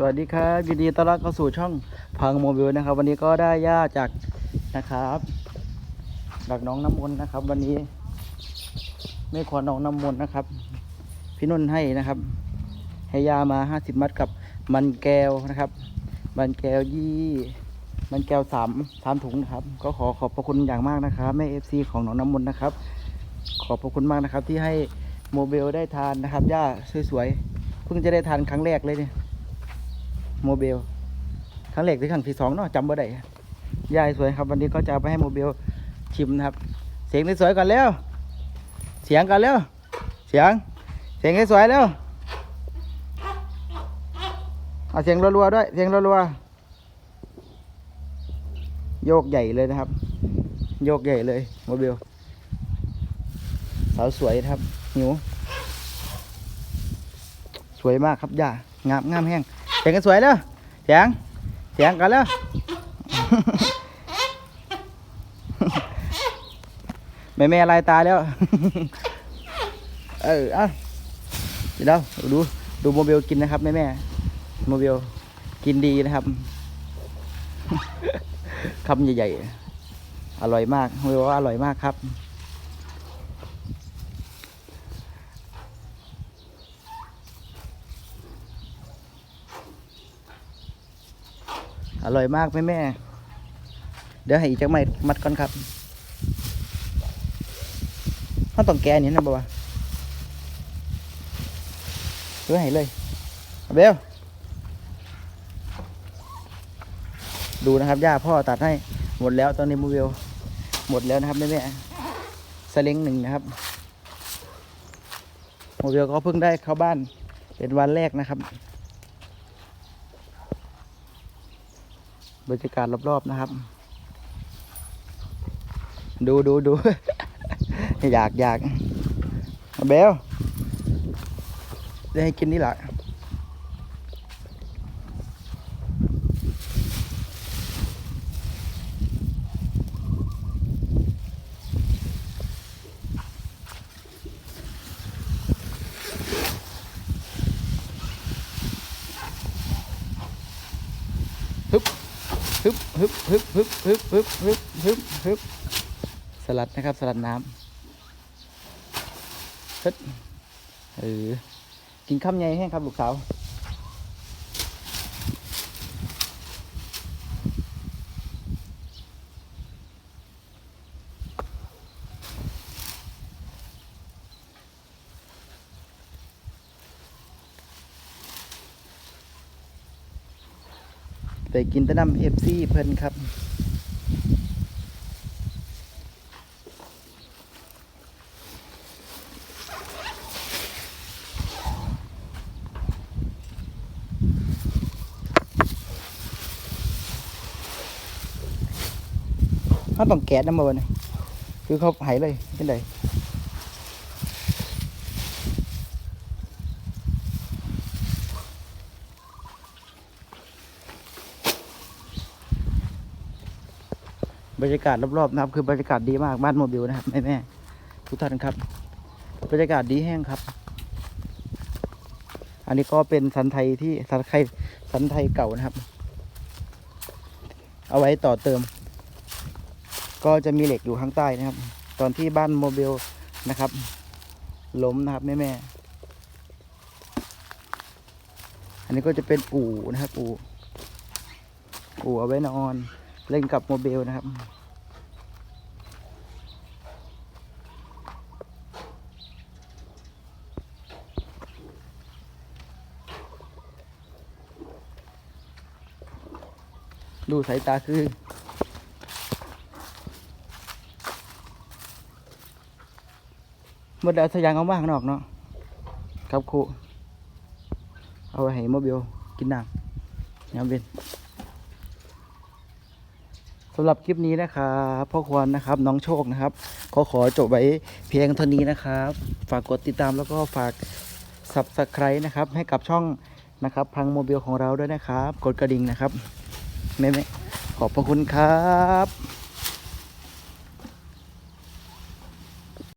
สวัสดีครับยินดีต้อนรับเข้าสู่ช่องพังโมบิลนะครับ วันนี้ก็ได้ย่าจากนะครับจากน้องน้ำมนต์นะครับ วันนี้ ไม่ขอน้องน้ำมนต์นะครับ พี่นุ่นให้นะครับ ให้ยามาห้าสิบมัดกับมันแก้วนะครับ มันแก้วยี่มันแก้วสามสามถุงนะครับ ก็ขอขอบพระคุณอย่างมากนะครับแม่เอฟซีของน้องน้ำมนต์นะครับ ขอบพระคุณมากนะครับ ที่ให้โมเบลได้ทานนะครับย่าสวยๆเพิ่งจะได้ทานครั้งแรกเลยเนี่ย โมเบลครั้งแรกหรือครั้งที่สองเนาะจำบ่ได้ยายสวยครับ วันนี้ก็จะเอาไปให้โมเบลชิมนะครับ เสียงสวยๆกันแล้ว เสียงกันแล้ว เสียง เสียงสวยแล้วเอาเสียงรัวๆด้วย เสียงรัวๆโยกใหญ่เลยนะครับ โยกใหญ่เลยโมเบลสาวสวยครับหิว สวยมากครับย่างามงามแห้ง เสียงกันสวยแล้วเสียงเสียงกันแล้ว แม่แม่ลายตาแล้ว เอออะเดี๋ยวดูดูโมเบลกินนะครับแม่แม่โมเบลกินดีนะครับคำใหญ่ๆ อร่อยมากโมเบลว่าอร่อยมากครับ อร่อยมากแม่แม่ เดี๋ยวให้อีกจักไม่มัดก่อนครับเขาต้องแกะนี่นะบ่าวเดี๋ยวให้เลยเบลดูนะครับย่าพ่อตัดให้หมดแล้วตอนนี้โมเบลหมดแล้วนะครับแม่แม่สลิงหนึ่งนะครับโมเบลก็เพิ่งได้เข้าบ้านเป็นวันแรกนะครับ บรรยากาศรอบๆนะครับ ดูดูดู อยากอยากเอาเบลได้ให้กินนี่แหละฮึบ ฮึบฮึบฮึบฮึบฮึบฮึบฮึบฮึบสลัดนะครับ สลัดน้ำฮึดเออกินข้าวใหญ่แห้งครับลูกสาว ไปกินตะนำเอฟซีเพิ่นครับเขาต้องแกะน้ำมันยคือเขาหายเลยเป็นไร บรรยากาศรอบๆนะครับ คือบรรยากาศดีมากบ้านโมบิลนะครับแม่แม่ๆทุกท่านครับ บรรยากาศดีแห้งครับ อันนี้ก็เป็นสันไทยที่สันไทยสันไทยเก่านะครับ เอาไว้ต่อเติม ก็จะมีเหล็กอยู่ข้างใต้นะครับ ตอนที่บ้านโมบิลนะครับ ล้มนะครับแม่แม่ๆอันนี้ก็จะเป็นอู่นะครับ อู่อู่เอาไว้นอน เล่นกับโมเบลนะครับ ดูสายตาคือหมดแล้วสยางเอามาข้างนอกเนาะครับครูเอาไว้ให้โมบิลกินน้ำยามเย็น สำหรับคลิปนี้นะครับพ่อควรนะครับน้องโชคนะครับขอขอจบไว้เพียงเท่านี้นะครับ ฝากกดติดตามแล้วก็ฝาก subscribe นะครับ ให้กับช่องนะครับพังโมบิลของเราด้วยนะครับ กดกระดิ่งนะครับแม่ๆขอบพระคุณครับ